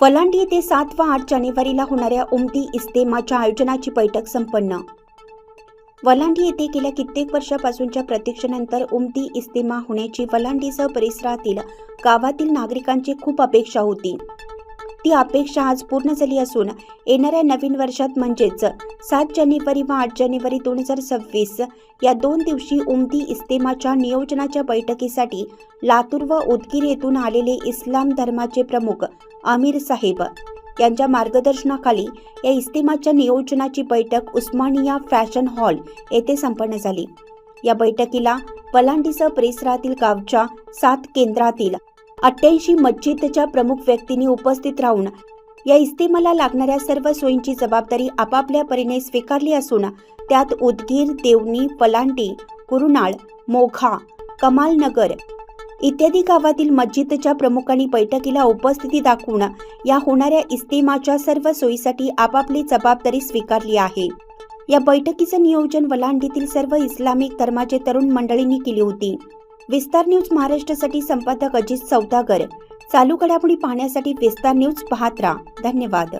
वलांडी येथे सात व आठ जानेवारीला होणाऱ्या उमटी इस्तेमाच्या आयोजनाची बैठक संपन्न. वलांडी येथे गेल्या कित्येक वर्षापासूनच्या प्रतीक्षेनंतर उमटी इस्तेमा होण्याची वलांडीसह परिसरातील गावातील नागरिकांची खूप अपेक्षा होती. ती अपेक्षा आज पूर्ण झाली असून येणाऱ्या नवीन वर्षात म्हणजेच सात जानेवारी व आठ जानेवारी दोन हजार सव्वीस या दोन दिवशी उमदी इस्तेमाच्या नियोजनाच्या बैठकीसाठी लातूर व उदगीर येथून आलेले इस्लाम धर्माचे प्रमुख आमिर साहेब यांच्या मार्गदर्शनाखाली या इस्तेमाच्या नियोजनाची बैठक उस्मानिया फॅशन हॉल येथे संपन्न झाली. या बैठकीला पलांडीसह परिसरातील गावच्या सात केंद्रातील अठ्ठ्याऐंशी मस्जिदच्या प्रमुख व्यक्तींनी उपस्थित राहून या इस्तेमाला लागणाऱ्या सर्व सोयींची जबाबदारी आपापल्या परीने स्वीकारली असून त्यात उदगीर देवणी पलांडी कुरुनाळ मोघा कमालनगर इत्यादी गावातील मस्जिदच्या प्रमुखांनी बैठकीला उपस्थिती दाखवून या होणाऱ्या इस्तेमाच्या सर्व सोयीसाठी आपापली जबाबदारी स्वीकारली आहे. या बैठकीचं नियोजन वलांडीतील सर्व इस्लामिक धर्माचे तरुण मंडळींनी केली होती. विस्तार न्यूज महाराष्ट्रासाठी संपादक अजित सौदागर. चालू घडामोडी पाहण्यासाठी विस्तार न्यूज पाहत राहा. धन्यवाद.